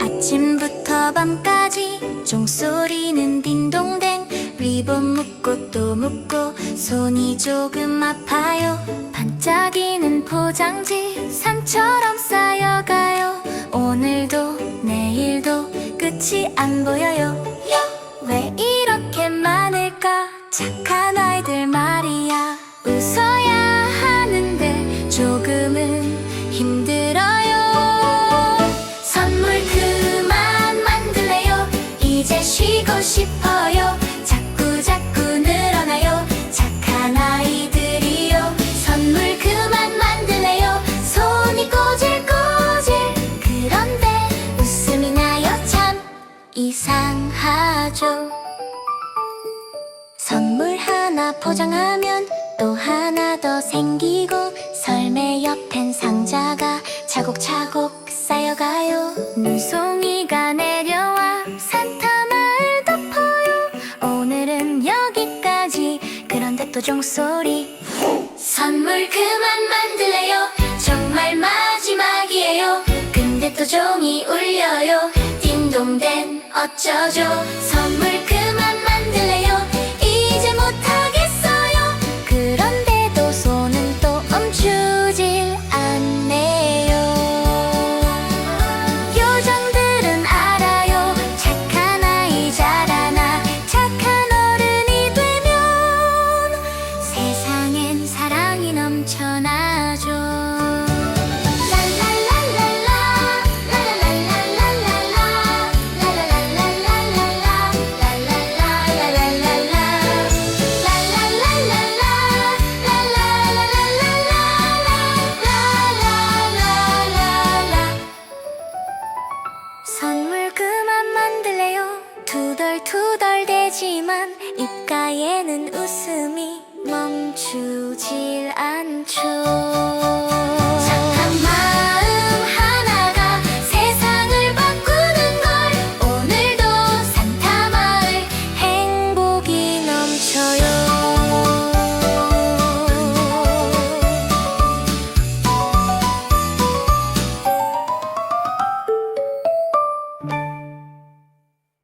아침부터 밤까지 종소리는 딩동댕. 리본 묶고 또 묶고 손이 조금 아파요. 반짝이는 포장지 산처럼 쌓여가요. 오늘도 내일도 끝이 안 보여요. 왜 이렇게 많을까 착한 아이들 말이야. 웃어야 하는데 조금은 힘들어요. 선물 그만 만들래요. 이제 쉬고 싶어요. 자꾸 자꾸 늘어나요. 착한 아이들이요. 선물 그만 만들래요. 손이 꼬질꼬질. 그런데 웃음이 나요. 참 이상하죠 하나 포장하면 또 하나 더 생기고 설매 옆엔 상자가 차곡차곡 쌓여가요. 눈송이가 내려와 산타 마을 덮어요. 오늘은 여기까지. 그런데 또 종소리. 선물 그만 만들래요. 정말 마지막이에요. 근데 또 종이 울려요. 딩동댕 어쩌죠 투덜투덜 대지만 입가에는 웃음이